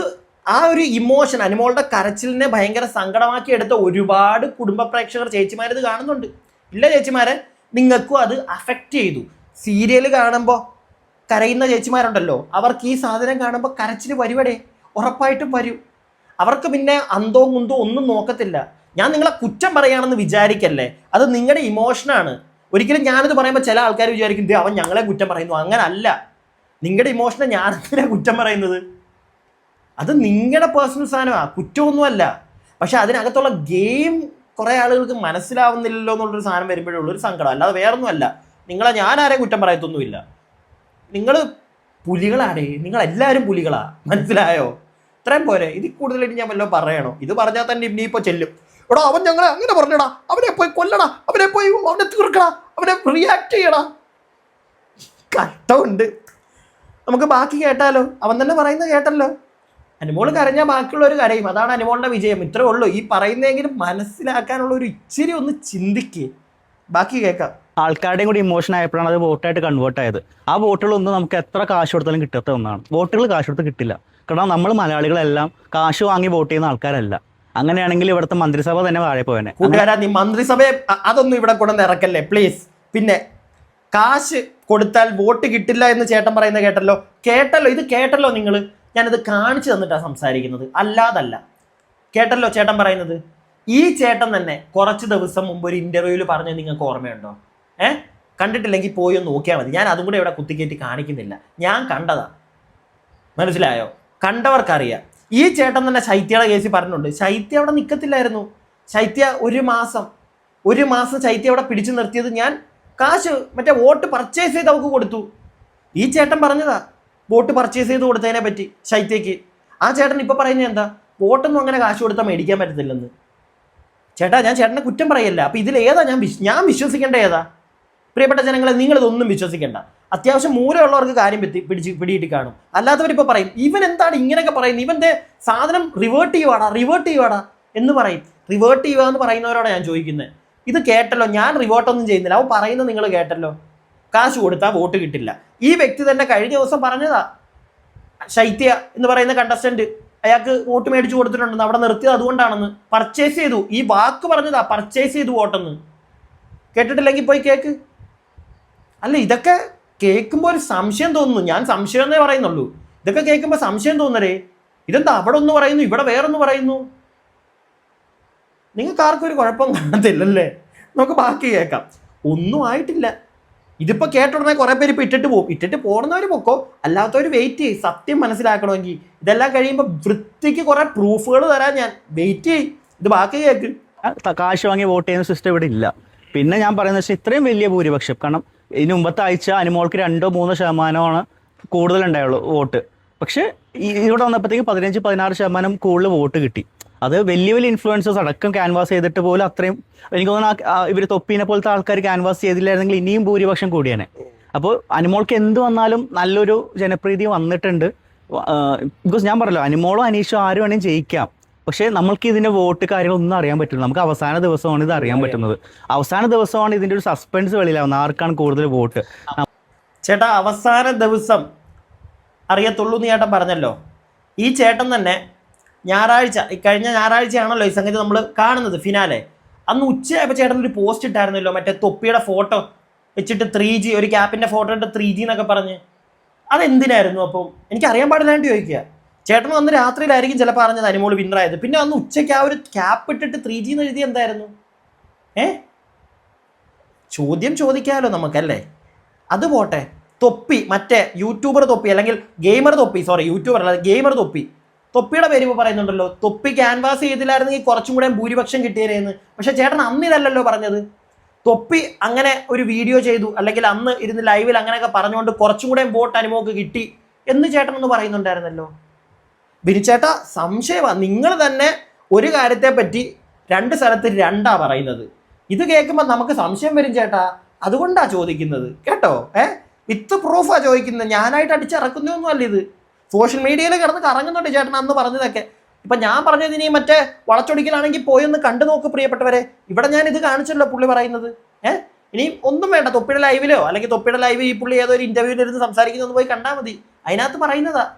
ആ ഒരു ഇമോഷൻ അനുമോളുടെ കരച്ചിലിനെ ഭയങ്കര സങ്കടമാക്കി എടുത്ത ഒരുപാട് കുടുംബ പ്രേക്ഷകർ ചേച്ചിമാരിത് കാണുന്നുണ്ട്. ഇല്ല ചേച്ചിമാരെ നിങ്ങൾക്കും അത് അഫക്റ്റ് ചെയ്തു. സീരിയൽ കാണുമ്പോൾ കരയുന്ന ചേച്ചിമാരുണ്ടല്ലോ അവർക്ക് ഈ സാധനം കാണുമ്പോൾ കരച്ചിൽ വരുവടേ ഉറപ്പായിട്ടും വരും. അവർക്ക് പിന്നെ അന്തോ മുന്തോ ഒന്നും നോക്കത്തില്ല. ഞാൻ നിങ്ങളെ കുറ്റം പറയുകയാണെന്ന് വിചാരിക്കല്ലേ? അത് നിങ്ങളുടെ ഇമോഷനാണ് ഒരിക്കലും ഞാനത് പറയുമ്പോൾ ചില ആൾക്കാർ വിചാരിക്കും "ദേ, അവൻ ഞങ്ങളെ കുറ്റം പറയുന്നു. അങ്ങനല്ല. നിങ്ങളുടെ ഇമോഷനെ ഞാൻ എന്തിനാ കുറ്റം പറയുന്നത്? അത് നിങ്ങളുടെ പേഴ്സണൽ സാധനമാണ് കുറ്റമൊന്നുമല്ല. പക്ഷെ അതിനകത്തുള്ള ഗെയിം കുറേ ആളുകൾക്ക് മനസ്സിലാവുന്നില്ലല്ലോ എന്നുള്ളൊരു സാധനം വരുമ്പോഴുള്ള ഒരു സങ്കടം. അല്ലാതെ വേറൊന്നുമല്ല. നിങ്ങളെ ഞാൻ ആരെയും കുറ്റം പറയത്തൊന്നുമില്ല. നിങ്ങൾ പുലികളാടേ. നിങ്ങൾ എല്ലാവരും പുലികളാ. മനസ്സിലായോ? ഇത്രയും പോരെ. ഇതിൽ കൂടുതലായിട്ട് ഞാൻ വല്ലതും പറയണോ? ഇത് പറഞ്ഞാൽ തന്നെ ഇനി ഇപ്പോൾ ചെല്ലും. എടാ അവൻ ഞങ്ങളെ അങ്ങനെ പറഞ്ഞടാ. അവനെ പോയി കൊല്ലടാ. അവനെ പോയി അവനെ തീർക്കടാ. അവനെ റിയാക്ട് ചെയ്യടാ. കഷ്ടമുണ്ട്. നമുക്ക് ബാക്കി കേട്ടാലോ? അവൻ തന്നെ പറയുന്നത് കേട്ടല്ലോ. അനുമോൾ കരഞ്ഞാൽ ബാക്കിയുള്ളവർ കരയും. അതാണ് അനുമോളിന്റെ വിജയം. ഇത്രേ ഉള്ളൂ. ഈ പറയുന്നതെങ്കിലും മനസ്സിലാക്കാനുള്ള ഒരു ഇച്ചിരി ഒന്ന് ചിന്തിക്ക്. ബാക്കി കേൾക്കാം ആൾക്കാരുടെയും കൂടി ഇമോഷൻ ആയപ്പോഴാണ് അത് വോട്ടായിട്ട് കൺവേർട്ട് ആയത്. ആ വോട്ടുകളൊന്നും നമുക്ക് എത്ര കാശ് കൊടുത്താലും കിട്ടാത്ത ഒന്നാണ്. വോട്ടുകൾ കാശ് കൊടുത്ത് കിട്ടില്ല. കാരണം നമ്മൾ മലയാളികളെല്ലാം കാശ് വാങ്ങി വോട്ട് ചെയ്യുന്ന ആൾക്കാരല്ല. അങ്ങനെയാണെങ്കിൽ ഇവിടുത്തെ മന്ത്രിസഭ തന്നെ വാഴ പോയനെ. കൂട്ടുകാരാ നീ മന്ത്രിസഭയെ അതൊന്നും ഇവിടെ കൊണ്ടുവന്ന് ഇറക്കല്ലേ? പ്ലീസ് പിന്നെ കാശ് കൊടുത്താൽ വോട്ട് കിട്ടില്ല എന്ന് ചേട്ടൻ പറയുന്നത് കേട്ടല്ലോ? കേട്ടല്ലോ. ഇത് കേട്ടല്ലോ നിങ്ങൾ ഞാനത് കാണിച്ചു തന്നിട്ടാണ് സംസാരിക്കുന്നത്. അല്ലാതല്ല. കേട്ടല്ലോ ചേട്ടൻ പറയുന്നത്? ഈ ചേട്ടൻ തന്നെ കുറച്ച് ദിവസം മുമ്പ് ഒരു ഇന്റർവ്യൂവിൽ പറഞ്ഞത് നിങ്ങൾക്ക് ഓർമ്മയുണ്ടോ? ഏ? കണ്ടിട്ടില്ലെങ്കിൽ പോയി ഒന്ന് നോക്കിയാൽ മതി. ഞാൻ അതും കൂടെ ഇവിടെ കുത്തിക്കയറ്റി കാണിക്കുന്നില്ല. ഞാൻ കണ്ടതാ. മനസ്സിലായോ? കണ്ടവർക്കറിയാം. ഈ ചേട്ടൻ തന്നെ ശൈത്യയുടെ കേസിൽ പറഞ്ഞിട്ടുണ്ട്. ശൈത്യ അവിടെ നിൽക്കത്തില്ലായിരുന്നു ശൈത്യ ഒരു മാസം ഒരു മാസം ശൈത്യ അവിടെ പിടിച്ചു നിർത്തിയത് ഞാൻ കാശ് മറ്റേ വോട്ട് പർച്ചേസ് ചെയ്ത് അവൾക്ക് കൊടുത്തു. ഈ ചേട്ടൻ പറഞ്ഞതാ. വോട്ട് പർച്ചേസ് ചെയ്ത് കൊടുത്തതിനെ പറ്റി ശൈത്യക്ക്. ആ ചേട്ടൻ ഇപ്പൊ പറയുന്നത് എന്താ? ബോട്ടൊന്നും അങ്ങനെ കാശ് കൊടുത്താൽ മേടിക്കാൻ പറ്റത്തില്ലെന്ന്. ചേട്ടാ ഞാൻ ചേട്ടനെ കുറ്റം പറയല്ല. അപ്പൊ ഇതിൽ ഏതാ ഞാൻ ഞാൻ വിശ്വസിക്കേണ്ട ഏതാ? പ്രിയപ്പെട്ട ജനങ്ങളെ നിങ്ങൾ ഇതൊന്നും വിശ്വസിക്കേണ്ട. അത്യാവശ്യം മൂലമുള്ളവർക്ക് കാര്യം പറ്റി പിടിച്ച് പിടിയിട്ട് കാണും. അല്ലാത്തവരിപ്പോൾ പറയും ഇവൻ എന്താണ് ഇങ്ങനെയൊക്കെ പറയുന്നത്? ഇവന്റെ സാധനം റിവേർട്ട് ചെയ്യുവാടാ റിവേർട്ട് ചെയ്യുവാടാ എന്ന് പറയും. റിവേർട്ട് ചെയ്യുക എന്ന് പറയുന്നവരോടാണ് ഞാൻ ചോദിക്കുന്നത് ഇത് കേട്ടല്ലോ ഞാൻ റിവേർട്ടൊന്നും ചെയ്യുന്നില്ല. അവൻ പറയുന്നത് നിങ്ങൾ കേട്ടല്ലോ. കാശ് കൊടുത്താൽ വോട്ട് കിട്ടില്ല. ഈ വ്യക്തി തന്നെ കഴിഞ്ഞ ദിവസം പറഞ്ഞതാ. ശൈത്യ എന്ന് പറയുന്ന കണ്ടസ്റ്റന്റ് അയാൾക്ക് വോട്ട് മേടിച്ചു കൊടുത്തിട്ടുണ്ടെന്ന് അവിടെ നിർത്തിയത് അതുകൊണ്ടാണെന്ന്. പർച്ചേസ് ചെയ്തു. ഈ വാക്ക് പറഞ്ഞതാ. പർച്ചേസ് ചെയ്തു വോട്ടെന്ന്. കേട്ടിട്ടില്ലെങ്കിൽ പോയി കേക്ക്. അല്ല ഇതൊക്കെ കേൾക്കുമ്പോൾ ഒരു സംശയം തോന്നുന്നു. ഞാൻ സംശയം എന്നേ പറയുന്നുള്ളൂ. ഇതൊക്കെ കേൾക്കുമ്പോൾ സംശയം തോന്നരേ. ഇതെന്താ അവിടെ ഒന്ന് പറയുന്നു ഇവിടെ വേറൊന്ന് പറയുന്നു? നിങ്ങൾക്ക് ആർക്കും ഒരു കുഴപ്പം കാണത്തില്ലല്ലേ? നമുക്ക് ബാക്കി കേൾക്കാം. ഒന്നും ആയിട്ടില്ല. ഇതിപ്പോ കേട്ട ഉടനെ കുറെ പേര് ഇപ്പൊ ഇട്ടിട്ട് പോകും. ഇട്ടിട്ട് പോകുന്നവർ പൊക്കോ? അല്ലാത്തവർ വെയിറ്റ് ചെയ്യും. സത്യം മനസ്സിലാക്കണമെങ്കിൽ. ഇതെല്ലാം കഴിയുമ്പോൾ വൃത്തിക്ക് കുറെ പ്രൂഫുകൾ തരാൻ ഞാൻ വെയിറ്റ് ചെയ്യും. ഇത് ബാക്കി കേൾക്ക് കാശ് വാങ്ങി വോട്ട് ചെയ്യുന്ന സിസ്റ്റം ഇവിടെ ഇല്ല. പിന്നെ ഞാൻ പറയുന്നത് വെച്ചാൽ ഇത്രയും വലിയ ഭൂരിപക്ഷം. കാരണം ഇതിന് മുമ്പത്തെ ആഴ്ച അനുമോൾക്ക് രണ്ടോ മൂന്നോ ശതമാനമാണ് കൂടുതൽ ഉണ്ടായുള്ളൂ വോട്ട്. പക്ഷേ ഇവിടെ വന്നപ്പോഴത്തേക്ക് പതിനഞ്ച് പതിനാറ് ശതമാനം കൂടുതൽ വോട്ട് കിട്ടി. അത് വലിയ വലിയ ഇൻഫ്ലുവൻസേഴ്സ് അടക്കം ക്യാൻവാസ് ചെയ്തിട്ട് പോലും അത്രയും എനിക്ക് തോന്നുന്നു ഇവർ തൊപ്പീനെ പോലത്തെ ആൾക്കാർ ക്യാൻവാസ് ചെയ്തില്ലായിരുന്നെങ്കിൽ ഇനിയും ഭൂരിപക്ഷം കൂടിയാണ് അപ്പോൾ അനുമോൾക്ക് എന്ത് വന്നാലും നല്ലൊരു ജനപ്രീതി വന്നിട്ടുണ്ട്. ബിക്കോസ് ഞാൻ പറഞ്ഞല്ലോ അനുമോളോ അനീഷോ ആരും വേണേലും ജയിക്കാം. പക്ഷേ നമ്മൾക്ക് ഇതിന്റെ വോട്ട് കാര്യങ്ങളൊന്നും അറിയാൻ പറ്റില്ല. നമുക്ക് അവസാന ദിവസമാണ് ഇത് അറിയാൻ പറ്റുന്നത്. അവസാന ദിവസമാണ് ഇതിന്റെ ഒരു സസ്പെൻസ് വെളിയിലാവുന്നത്. ആർക്കാണ് കൂടുതൽ വോട്ട്? ചേട്ടാ അവസാന ദിവസം അറിയത്തുള്ളൂ എന്ന് ചേട്ടൻ പറഞ്ഞല്ലോ. ഈ ചേട്ടൻ തന്നെ ഞായറാഴ്ച കഴിഞ്ഞ ഞായറാഴ്ചയാണല്ലോ ഈ സംഗതി നമ്മൾ കാണുന്നത് ഫിനാലെ അന്ന് ഉച്ചയായപ്പോൾ ചേട്ടൻ ഒരു പോസ്റ്റ് ഇട്ടായിരുന്നല്ലോ മറ്റേ തൊപ്പിയുടെ ഫോട്ടോ വെച്ചിട്ട് ത്രീ ജി ഒരു ക്യാപ്പിന്റെ ഫോട്ടോ ഇട്ട് ത്രീ ജി എന്നൊക്കെ പറഞ്ഞ്. അതെന്തിനായിരുന്നു അപ്പം? എനിക്ക് അറിയാൻ പാടില്ലാണ്ട് ചോദിക്കുക. ചേട്ടൻ അന്ന് രാത്രിയിലായിരിക്കും ചിലപ്പോൾ അറിഞ്ഞത് അനുമോൾ വിന്നറായത് പിന്നെ അന്ന് ഉച്ചയ്ക്ക് ആ ഒരു ക്യാപ്പ് ഇട്ടിട്ട് ത്രീ ജി എന്ന് എഴുതി എന്തായിരുന്നു? ഏ? ചോദ്യം ചോദിക്കാമല്ലോ നമുക്കല്ലേ? അത് പോട്ടെ. തൊപ്പി മറ്റേ യൂട്യൂബർ തൊപ്പി അല്ലെങ്കിൽ ഗെയിമർ തൊപ്പി സോറി യൂട്യൂബർ അല്ല ഗെയിമർ തൊപ്പി. തൊപ്പിയുടെ പേര് ഇപ്പോൾ പറയുന്നുണ്ടല്ലോ. തൊപ്പി ക്യാൻവാസ് ചെയ്തില്ലായിരുന്നെങ്കിൽ കുറച്ചും കൂടെ ഭൂരിപക്ഷം കിട്ടിയതെന്ന് പക്ഷേ ചേട്ടൻ അന്ന് ഇതല്ലല്ലോ പറഞ്ഞത്. തൊപ്പി അങ്ങനെ ഒരു വീഡിയോ ചെയ്തു. അല്ലെങ്കിൽ അന്ന് ഇരുന്ന് ലൈവിൽ അങ്ങനെയൊക്കെ പറഞ്ഞുകൊണ്ട് കുറച്ചും കൂടെ വോട്ട് അനുഭവക്ക് കിട്ടി എന്ന് ചേട്ടൻ ഒന്ന് പറയുന്നുണ്ടായിരുന്നല്ലോ. ബിനിച്ചേട്ട സംശയമാണ് നിങ്ങൾ തന്നെ ഒരു കാര്യത്തെ പറ്റി രണ്ട് സ്ഥലത്ത് രണ്ടാ പറയുന്നത്. ഇത് കേൾക്കുമ്പോൾ നമുക്ക് സംശയം വരും ചേട്ടാ. അതുകൊണ്ടാണ് ചോദിക്കുന്നത്. കേട്ടോ? ഏ? വിത്ത് പ്രൂഫാണ് ചോദിക്കുന്നത്. ഞാനായിട്ട് അടിച്ചിറക്കുന്നൊന്നും അല്ല ഇത്. സോഷ്യൽ മീഡിയയിൽ കിടന്ന് കറങ്ങുന്നുണ്ട് ചേട്ടൻ അന്ന് പറഞ്ഞതൊക്കെ. ഇപ്പൊ ഞാൻ പറഞ്ഞത് ഇനി മറ്റേ വളച്ചൊടിക്കലാണെങ്കിൽ ഒന്ന് കണ്ടു നോക്ക് പ്രിയപ്പെട്ടവരെ. ഇവിടെ ഞാൻ ഇത് കാണിച്ചല്ലോ പുള്ളി പറയുന്നത്. ഏ? ഇനി ഒന്നും വേണ്ട. തൊപ്പിയുടെ ലൈവിലോ അല്ലെങ്കിൽ തൊപ്പിയുടെ ലൈവ് ഈ പുള്ളി ഏതോ ഒരു ഇന്റർവ്യൂവിൽ ഇരുന്ന് സംസാരിക്കുന്നൊന്ന് പോയി കണ്ടാൽ മതി. അതിനകത്ത് പറയുന്നതാ.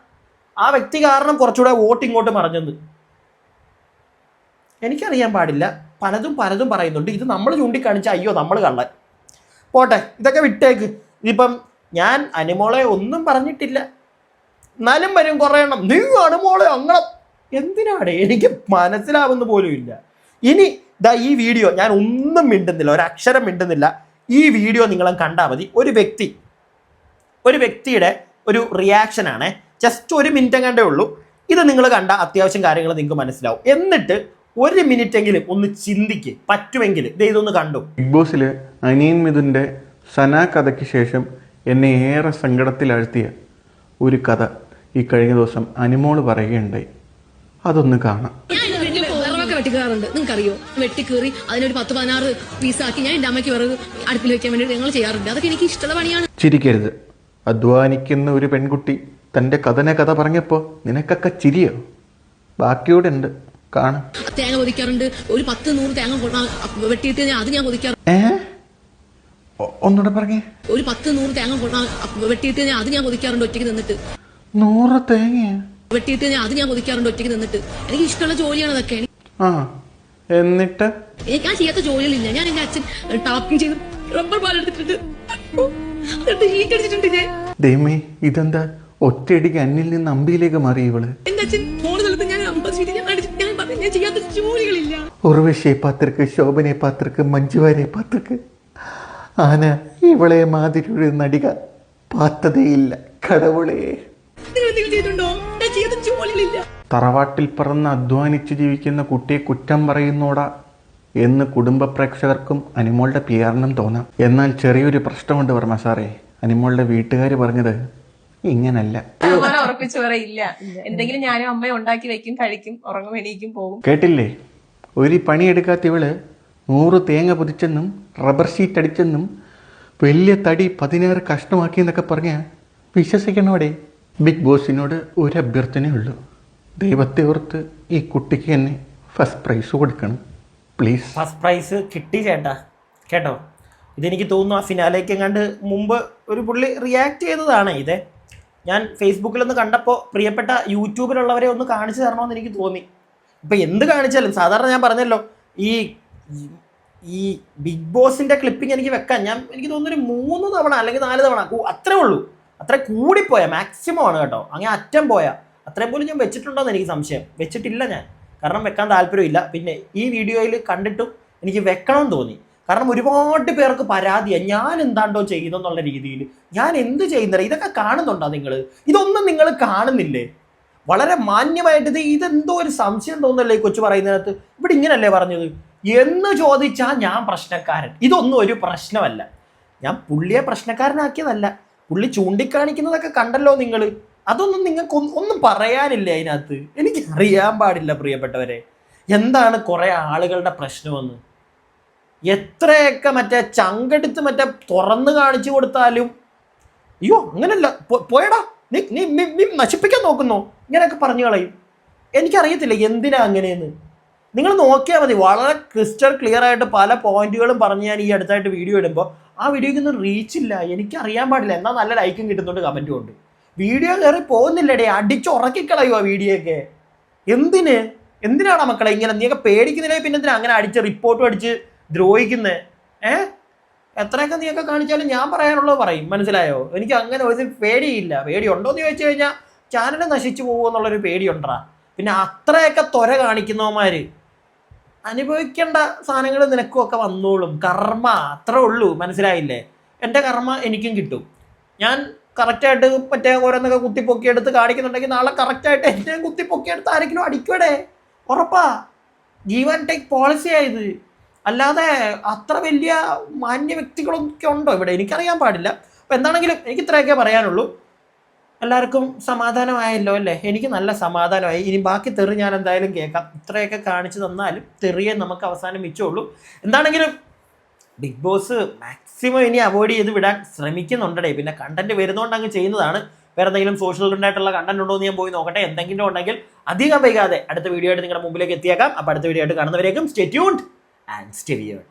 ആ വ്യക്തി കാരണം കുറച്ചുകൂടെ വോട്ട് ഇങ്ങോട്ട് മറിഞ്ഞത്. എനിക്കറിയാൻ പാടില്ല. പലതും പലതും പറയുന്നുണ്ട്. ഇത് നമ്മൾ ചൂണ്ടിക്കാണിച്ച അയ്യോ നമ്മൾ കള്ളൻ. പോട്ടെ ഇതൊക്കെ വിട്ടേക്ക്. ഇതിപ്പം ഞാൻ അനുമോളെ ഒന്നും പറഞ്ഞിട്ടില്ല. എന്നാലും വരും കുറേ എണ്ണം നീ മോളെ അങ്ങനെ എന്തിനാണ് എനിക്ക് മനസ്സിലാവുന്ന പോലും ഇല്ല. ഇനി ദാ ഈ വീഡിയോ ഞാൻ ഒന്നും മിണ്ടുന്നില്ല ഒരക്ഷരം മിണ്ടുന്നില്ല. ഈ വീഡിയോ നിങ്ങളും കണ്ടാൽ മതി. ഒരു വ്യക്തി ഒരു വ്യക്തിയുടെ ഒരു റിയാക്ഷനാണ് ജസ്റ്റ് ഒരു മിനിറ്റ് കണ്ടേ ഉള്ളൂ. ഇത് നിങ്ങൾ കണ്ട അത്യാവശ്യം കാര്യങ്ങൾ നിങ്ങൾക്ക് മനസ്സിലാവും. എന്നിട്ട് ഒരു മിനിറ്റ് എങ്കിലും ഒന്ന് ചിന്തിക്ക്. പറ്റുമെങ്കിൽ ഇത് ഇതൊന്ന് കണ്ടു. ബിഗ് ബോസിൽ അനിയൻ മിഥുന്റെ സന കഥയ്ക്ക് ശേഷം എന്നെ ഏറെ സങ്കടത്തിലാഴ്ത്തിയ ഒരു കഥ ഈ കഴിഞ്ഞ ദിവസം അനിമോൾ പറയുകയുണ്ടായി. അതൊന്ന് കാണാം. വെട്ടിക്കാറുണ്ട്. നിങ്ങൾക്കറിയോ? വെട്ടിക്കേറി അതിനൊരു പത്ത് പതിനാറ് പീസാക്കി ഞാൻ എന്റെ അമ്മയ്ക്ക് വിറക് അടുപ്പിൽ വെക്കാൻ വേണ്ടി ഞങ്ങൾ ചെയ്യാറുണ്ട്. അതൊക്കെ എനിക്ക് ഇഷ്ടമുള്ള പണിയാണ്. ചിരിക്കരുത്. അധ്വാനിക്കുന്ന ഒരു പെൺകുട്ടി തന്റെ കഥന കഥ പറഞ്ഞപ്പോൾ നിനക്കൊക്കെ ചിരിയോ? ബാക്കിയോടെ ഉണ്ട്. കാണാം. തേങ്ങ കൊതിക്കാറുണ്ട് ഒരു പത്ത് നൂറ് തേങ്ങ വെട്ടിയിട്ട് അത് ഞാൻ കൊതിക്കാറുണ്ട് ഏ? ഒന്നുകൂടെ പറഞ്ഞേ. ഒരു പത്ത് നൂറ് തേങ്ങ വെട്ടിയിട്ട് ഞാൻ അത് ഞാൻ കൊതിക്കാറുണ്ട് ഒറ്റയ്ക്ക് നിന്നിട്ട്. നൂറ് തേങ്ങ? വെട്ടിയിട്ട് ഞാൻ അത് ഞാൻ കൊതിക്കാറുണ്ട് ഒറ്റയ്ക്ക് നിന്നിട്ട്. എനിക്ക് ഇഷ്ടമുള്ള ജോലിയാണ് അതൊക്കെ. ആ എന്നിട്ട്? ഞാൻ ചെയ്യാത്ത ജോലികളില്ല. ഞാൻ എന്റെ അച്ഛൻ ടാപ്പിംഗ് ചെയ്ത് റബ്ബർ പാലെടുത്തിട്ടുണ്ട് അടിച്ചിട്ടുണ്ട് ഞാൻ ദൈവമേ ഇതെന്താ? ഒറ്റയടിക്ക് അന്നിൽ നിന്ന് അമ്പിയിലേക്ക് മാറി ഇവൾ. എന്റെ അച്ഛൻ ഫോണ് ഞാൻ ഞാൻ ചെയ്യാത്ത ജോലികളില്ല ഉർവശിയെ പാത്രക്ക് ശോഭനെ പാത്രക്ക് മഞ്ജുവാരെ പാത്രക്ക് ആന ഇവളെ മാതിരി ഒരു നടിക പാത്തതയില്ല. കടവുളേ. തറവാട്ടിൽ പറന്ന് അധ്വാനിച്ച് ജീവിക്കുന്ന കുട്ടിയെ കുറ്റം പറയുന്നോടാ എന്ന് കുടുംബ പ്രേക്ഷകർക്കും അനിമോളുടെ പിയാറിനും തോന്നാം. എന്നാൽ ചെറിയൊരു പ്രശ്നമുണ്ട് വർമ്മ സാറേ. അനിമോളുടെ വീട്ടുകാർ പറഞ്ഞത് ഇങ്ങനല്ല. ഉറപ്പിച്ചു പറയില്ല. എന്തെങ്കിലും ഞാനും അമ്മയും ഉണ്ടാക്കി വെക്കും കഴിക്കും ഉറങ്ങും എണീക്കും പോകും. കേട്ടില്ലേ? ഒരു പണിയെടുക്കാത്ത ഇവൾ നൂറ് തേങ്ങ പൊതിച്ചെന്നും റബ്ബർ ഷീറ്റ് അടിച്ചെന്നും വലിയ തടി പതിനാറ് കഷ്ണമാക്കിയെന്നൊക്കെ പറഞ്ഞ വിശ്വസിക്കണോടെ? ബിഗ് ബോസിനോട് ഒരു അഭ്യർത്ഥനയുള്ളൂ ദൈവത്തെ ഓർത്ത് ഈ കുട്ടിക്ക് തന്നെ ഫസ്റ്റ് പ്രൈസ് കൊടുക്കണം. പ്ലീസ് ഫസ്റ്റ് പ്രൈസ് കിട്ടി ചേട്ടാ. കേട്ടോ? ഇതെനിക്ക് തോന്നുന്നു ആ ഫിനാലേക്ക് എങ്ങാണ്ട് മുമ്പ് ഒരു പുള്ളി റിയാക്ട് ചെയ്തതാണ് ഇത്. ഞാൻ ഫേസ്ബുക്കിലൊന്ന് കണ്ടപ്പോൾ പ്രിയപ്പെട്ട യൂട്യൂബിലുള്ളവരെ ഒന്ന് കാണിച്ചു തരണമെന്ന് എനിക്ക് തോന്നി. ഇപ്പം എന്ത് കാണിച്ചാലും സാധാരണ ഞാൻ പറഞ്ഞല്ലോ ഈ ഈ ബിഗ് ബോസിന്റെ ക്ലിപ്പിംഗ് എനിക്ക് വെക്കാൻ ഞാൻ എനിക്ക് തോന്നുന്നു ഒരു മൂന്ന് തവണ അല്ലെങ്കിൽ നാല് തവണ അത്രേ ഉള്ളൂ. അത്ര കൂടിപ്പോയ മാക്സിമം ആണ് കേട്ടോ. അങ്ങനെ അറ്റം പോയ. അത്രയും പോലും ഞാൻ വെച്ചിട്ടുണ്ടോ എനിക്ക് സംശയം. വെച്ചിട്ടില്ല ഞാൻ. കാരണം വെക്കാൻ താല്പര്യമില്ല. പിന്നെ ഈ വീഡിയോയിൽ കണ്ടിട്ടും എനിക്ക് വെക്കണമെന്ന് തോന്നി. കാരണം ഒരുപാട് പേർക്ക് പരാതിയാണ് ഞാൻ എന്താണ്ടോ ചെയ്യുന്നു എന്നുള്ള രീതിയിൽ. ഞാൻ എന്ത് ചെയ്യുന്നില്ല ഇതൊക്കെ കാണുന്നുണ്ടോ നിങ്ങൾ ഇതൊന്നും നിങ്ങൾ കാണുന്നില്ലേ? വളരെ മാന്യമായിട്ട് ഇത് ഇതെന്തോ ഒരു സംശയം തോന്നുന്നല്ലേ കൊച്ചു പറയുന്നതിനകത്ത്? ഇവിടെ ഇങ്ങനല്ലേ പറഞ്ഞത്? എന്ന് ചോദിച്ചാൽ ഞാൻ പ്രശ്നക്കാരൻ. ഇതൊന്നും ഒരു പ്രശ്നമല്ല. ഞാൻ പുള്ളിയെ പ്രശ്നക്കാരനാക്കിയതല്ല. പുള്ളി ചൂണ്ടിക്കാണിക്കുന്നതൊക്കെ കണ്ടല്ലോ നിങ്ങൾ അതൊന്നും നിങ്ങൾക്ക് ഒന്നും പറയാനില്ല അതിനകത്ത്. എനിക്ക് അറിയാൻ പാടില്ല പ്രിയപ്പെട്ടവരെ. എന്താണ് കുറേ ആളുകളുടെ പ്രശ്നമെന്ന്? എത്രയൊക്കെ മറ്റേ ചങ്കെടുത്ത് മറ്റേ തുറന്ന് കാണിച്ചു കൊടുത്താലും അയ്യോ അങ്ങനല്ല. പോയടാ. നീ നീ നശിപ്പിക്കാൻ നോക്കുന്നോ? ഇങ്ങനെയൊക്കെ പറഞ്ഞു കളയും. എനിക്കറിയത്തില്ല എന്തിനാ അങ്ങനെയെന്ന്. നിങ്ങൾ നോക്കിയാൽ മതി വളരെ ക്രിസ്റ്റൽ ക്ലിയർ ആയിട്ട് പല പോയിന്റുകളും പറഞ്ഞ് ഞാൻ ഈ അടുത്തായിട്ട് വീഡിയോ ഇടുമ്പോൾ ആ വീഡിയോയ്ക്കൊന്നും റീച്ച് ഇല്ല. എനിക്കറിയാൻ പാടില്ല. എന്നാൽ നല്ല ലൈക്കും കിട്ടുന്നുണ്ട് കമന്റും ഉണ്ട്. വീഡിയോ കയറി പോകുന്നില്ലടേ അടിച്ചുറക്കിക്കളയോ ആ വീഡിയോ ഒക്കെ എന്തിന്? എന്തിനാണ് മക്കളെ ഇങ്ങനെ? നീയൊക്കെ പേടിക്കുന്നില്ലേ പിന്നെ എന്തിനാ അങ്ങനെ അടിച്ച് റിപ്പോർട്ടും അടിച്ച് ദ്രോഹിക്കുന്നത് ഏ? എത്രയൊക്കെ നീയൊക്കെ കാണിച്ചാലും ഞാൻ പറയാനുള്ളത് പറയും. മനസ്സിലായോ? എനിക്ക് അങ്ങനെ ഒരു പേടിയില്ല. പേടിയുണ്ടോ എന്ന് ചോദിച്ചു കഴിഞ്ഞാൽ ചാനൽ നശിച്ചു പോകുമെന്നുള്ളൊരു പേടിയുണ്ടാ പിന്നെ അത്രയൊക്കെ ത്വര കാണിക്കുന്നവന്മാര്. അനുഭവിക്കേണ്ട സാധനങ്ങൾ നിനക്കും ഒക്കെ വന്നോളും. കർമ്മ അത്രേ ഉള്ളൂ മനസ്സിലായില്ലേ? എന്റെ കർമ്മ എനിക്കും കിട്ടും. ഞാൻ കറക്റ്റായിട്ട് മറ്റേ ഓരോന്നൊക്കെ കുത്തിപ്പൊക്കിയെടുത്ത് കാണിക്കുന്നുണ്ടെങ്കിൽ നാളെ കറക്റ്റായിട്ട് എന്നെ കുത്തിപ്പൊക്കിയെടുത്ത് ആരെങ്കിലും അടിക്കടേ ഉറപ്പാ. ജീവൻ ടേക്ക് പോളിസി ആയത് അല്ലാതെ അത്ര വലിയ മാന്യ വ്യക്തികളൊക്കെ ഉണ്ടോ ഇവിടെ? എനിക്കറിയാൻ പാടില്ല. അപ്പം എന്താണെങ്കിലും എനിക്ക് ഇത്രയൊക്കെ പറയാനുള്ളൂ. എല്ലാവർക്കും സമാധാനമായല്ലോ അല്ലേ? എനിക്ക് നല്ല സമാധാനമായി. ഇനി ബാക്കി തെറി ഞാൻ എന്തായാലും കേൾക്കാം. ഇത്രയൊക്കെ കാണിച്ചു തന്നാലും തെറിയെ നമുക്ക് അവസാനം മിച്ചുള്ളൂ എന്താണെങ്കിലും ബിഗ് ബോസ് മാക്സിമം ഇനി അവോയ്ഡ് ചെയ്ത് വിടാൻ ശ്രമിക്കുന്നുണ്ടേ പിന്നെ കണ്ടന്റ് വരുന്നതുകൊണ്ട് അങ്ങ് ചെയ്യുന്നതാണ്. വേറെ എന്തെങ്കിലും സോഷ്യൽ ഉണ്ടായിട്ടുള്ള കണ്ടന്റ് ഉണ്ടോ എന്ന് ഞാൻ പോയി നോക്കട്ടെ. എന്തെങ്കിലും ഉണ്ടെങ്കിൽ അധികം വൈകാതെ അടുത്ത വീഡിയോ ആയിട്ട് നിങ്ങളുടെ മുമ്പിലേക്ക് എത്തിയേക്കാം. അപ്പോൾ അടുത്ത വീഡിയോ ആയിട്ട് കാണുന്നവരേക്കും stay tuned and stay weird